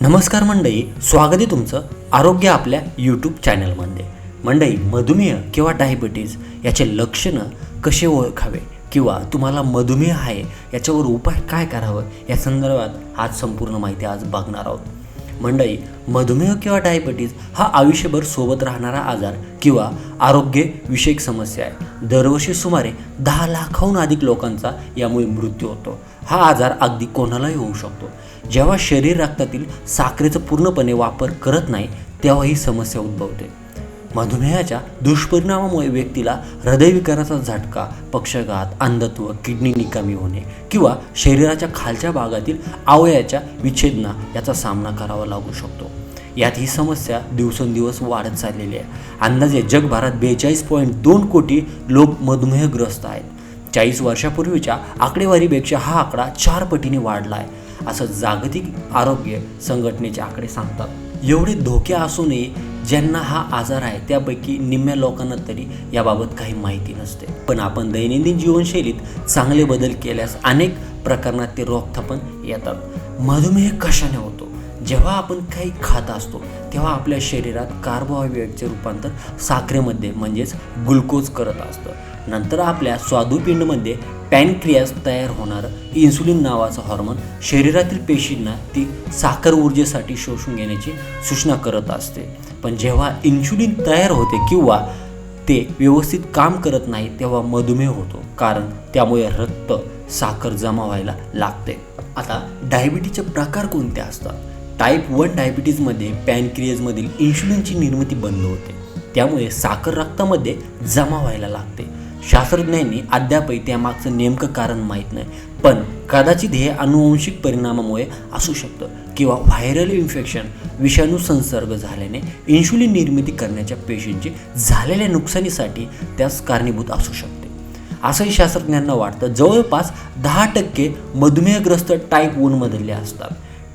नमस्कार मंडळी स्वागत आहे तुमचं आरोग्य आपल्या यूट्यूब चॅनलमध्ये मंडळी मधुमेह किंवा डायबिटीज याचे लक्षणं कसे ओळखावे किंवा तुम्हाला मधुमेह आहे याच्यावर उपाय काय करावं या संदर्भात आज संपूर्ण माहिती आज बघणार आहोत. मंडळी मधुमेह किंवा डायबिटीज हा आयुष्यभर सोबत राहणारा आजार किंवा आरोग्यविषयक समस्या आहे. दरवर्षी सुमारे दहा लाखाहून अधिक लोकांचा यामुळे मृत्यू होतो. हा आजार अगदी कोणालाही होऊ शकतो. जेव्हा शरीर रक्तातील साखरेचा पूर्णपणे वापर करत नाही तेव्हा ही समस्या उद्भवते. मधुमेहाच्या दुष्परिणामामुळे व्यक्तीला हृदयविकाराचा झटका पक्षघात अंधत्व किडनी निकामी होणे किंवा शरीराच्या खालच्या भागातील अवयाच्या विच्छेदना याचा सामना करावा लागू शकतो. यात ही समस्या दिवसेंदिवस वाढत चाललेली आहे. अंदाजे जगभरात बेचाळीस पॉईंट दोन कोटी लोक मधुमेहग्रस्त आहेत. चाळीस वर्षापूर्वीच्या आकडेवारीपेक्षा हा आकडा चार पटीने वाढला आहे असं जागतिक आरोग्य संघटनेचे आकडे सांगतात. एवढे धोके असूनही ज्यांना हा आजार आहे त्यापैकी निम्म्या लोकांना तरी याबाबत काही माहिती नसते. पण आपण दैनंदिन जीवनशैलीत चांगले बदल केल्यास अनेक प्रकरणात ते रोखता येतात. मधुमेह कशाने होतो? जेव्हा आपण काही खात असतो तेव्हा आपल्या शरीरात कार्बोहायड्रेटचे रूपांतर साखरेमध्ये म्हणजेच ग्लुकोज करत असतं. नंतर आपल्या स्वादुपिंडमध्ये पॅनक्रियास तयार होणारं इन्सुलिन नावाचं हॉर्मोन शरीरातील पेशींना ती साखर ऊर्जेसाठी शोषून घेण्याची सूचना करत असते. पण जेव्हा इन्सुलिन तयार होते किंवा ते व्यवस्थित काम करत नाही तेव्हा मधुमेह होतो कारण त्यामुळे रक्त साखर जमा व्हायला लागते. आता डायबिटीचे प्रकार कोणते असतात? टाईप वन डायबिटीजमध्ये पॅनक्रियजमधील इन्शुलिनची निर्मिती बंद होते. त्यामुळे साखर रक्तामध्ये जमा व्हायला लागते. शास्त्रज्ञांनी अद्यापही त्यामागचं नेमकं कारण माहीत नाही. पण कदाचित हे अनुवंशिक परिणामामुळे असू शकतं किंवा व्हायरल इन्फेक्शन विषाणू संसर्ग झाल्याने इन्शुलिन निर्मिती करण्याच्या पेशींची झालेल्या नुकसानीसाठी त्यास कारणीभूत असू शकते. असंही शास्त्रज्ञांना वाटतं जवळपास दहा टक्के मधुमेहग्रस्त टाईप वनमधले असतात.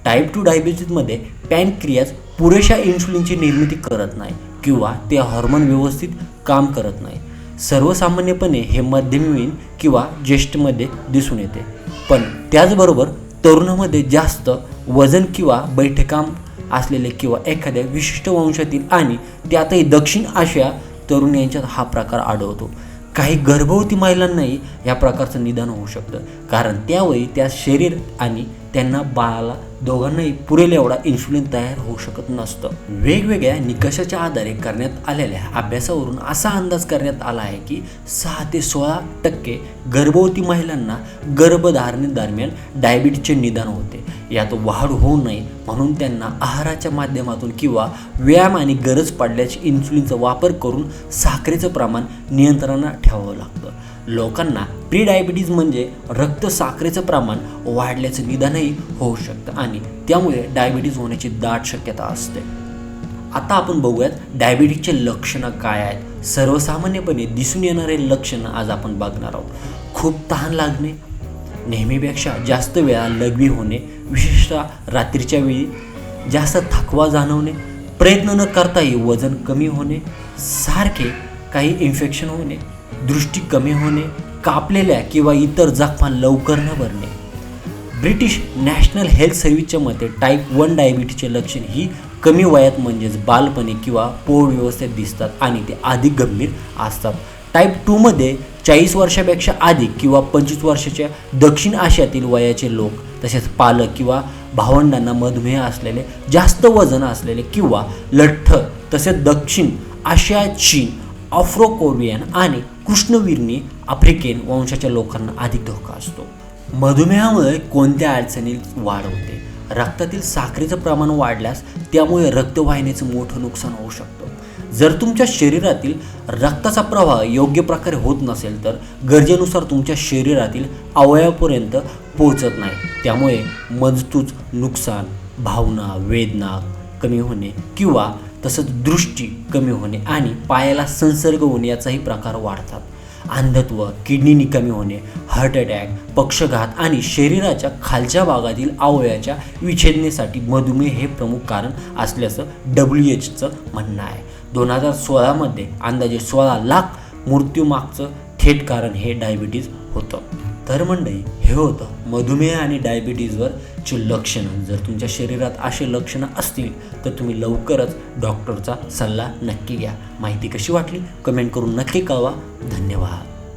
टाईप टू डायबिटीजमध्ये पॅनक्रियाज पुरेशा इन्सुलिनची निर्मिती करत नाही किंवा ते हॉर्मोन व्यवस्थित काम करत नाही. सर्वसामान्यपणे हे मध्यमवीन किंवा ज्येष्ठमध्ये दिसून येते. पण त्याचबरोबर तरुणामध्ये जास्त वजन किंवा बैठकाम असलेले किंवा एखाद्या विशिष्ट वंशातील आणि त्यातही दक्षिण आशिया तरुण यांच्यात हा प्रकार आढळतो. काही गर्भवती महिलांनाही या प्रकारचं निदान होऊ शकतं. कारण त्यावेळी त्या शरीर आणि त्यांना बाळाला दोघांनाही पुरेल एवढा इन्शुलिन तयार होऊ शकत नसतं. वेगवेगळ्या निकषाच्या आधारे करण्यात आलेल्या अभ्यासावरून असा अंदाज करण्यात आला आहे की सहा ते सोळा टक्के गर्भवती महिलांना गर्भधारणेदरम्यान डायबिटीजचे निदान होते. यात वाढ होऊ नये म्हणून त्यांना आहाराच्या माध्यमातून किंवा व्यायाम आणि गरज पडल्याची इन्सुलिनचा वापर करून साखरेचं प्रमाण नियंत्रणात ठेवावं लागतं. लोकांना प्री डायबिटीज म्हणजे रक्त साखरेचं प्रमाण वाढल्याचं निदानही होऊ शकतं आणि त्यामुळे डायबिटीज होण्याची दाट शक्यता असते. आता आपण बघूयात डायबिटीजचे लक्षणं काय आहेत. सर्वसामान्यपणे दिसून येणारे लक्षणं आज आपण बघणार आहोत. खूप तहान लागणे नेहमीपेक्षा जास्त वेळा लघवी होणे विशेषतः रात्रीच्या वेळी जास्त थकवा जाणवणे प्रयत्न न करताही वजन कमी होणे सारखे काही इन्फेक्शन होणे दृष्टी कमी होणे कापलेल्या किंवा इतर जखमा लवकर न भरणे. ब्रिटिश नॅशनल हेल्थ सर्व्हिसच्या मते टाईप वन डायबिटीचे लक्षण ही कमी वयात म्हणजेच बालपणी किंवा पोळ व्यवस्थेत दिसतात आणि ते अधिक गंभीर असतात. टाईप टूमध्ये चाळीस वर्षापेक्षा अधिक किंवा पंचवीस वर्षाच्या दक्षिण आशियातील वयाचे लोक तसेच पालक किंवा भावंडांना मधुमेह असलेले जास्त वजन असलेले किंवा लठ्ठ तसेच दक्षिण आशिया चीन आफ्रोकोरियन आणि कृष्णवीरने आफ्रिकेन वंशाच्या लोकांना अधिक धोका असतो. मधुमेहामुळे कोणत्या अडचणी वाढ होते? रक्तातील साखरेचं प्रमाण वाढल्यास त्यामुळे रक्तवाहिनीचं मोठं नुकसान होऊ शकतं. जर तुमच्या शरीरातील रक्ताचा प्रवाह योग्य प्रकारे होत नसेल तर गरजेनुसार तुमच्या शरीरातील अवयवापर्यंत पोहोचत नाही. त्यामुळे मजतूच नुकसान भावना वेदना कमी होणे किंवा तसंच दृष्टी कमी होणे आणि पायाला संसर्ग होणे याचाही प्रकार वाढतात. अंधत्व किडनी निकामी होणे हार्ट अटॅक पक्षघात आणि शरीराच्या खालच्या भागातील आवयाच्या विच्छेदनेसाठी मधुमेह हे प्रमुख कारण असल्याचं डब्ल्यू एचचं म्हणणं आहे. दोन हजार सोळामध्ये अंदाजे सोळा लाख मृत्यूमागचं थेट कारण हे डायबिटीज होतं. तर मंडळी हे होतं मधुमेह आणि डायबिटीजवर ची लक्षणं जर तुमच्या शरीरात असे लक्षणं असतील तर तुम्ही लवकरच डॉक्टरचा सल्ला नक्की घ्या. माहिती कशी वाटली? कमेंट करून नक्की कळवा. धन्यवाद.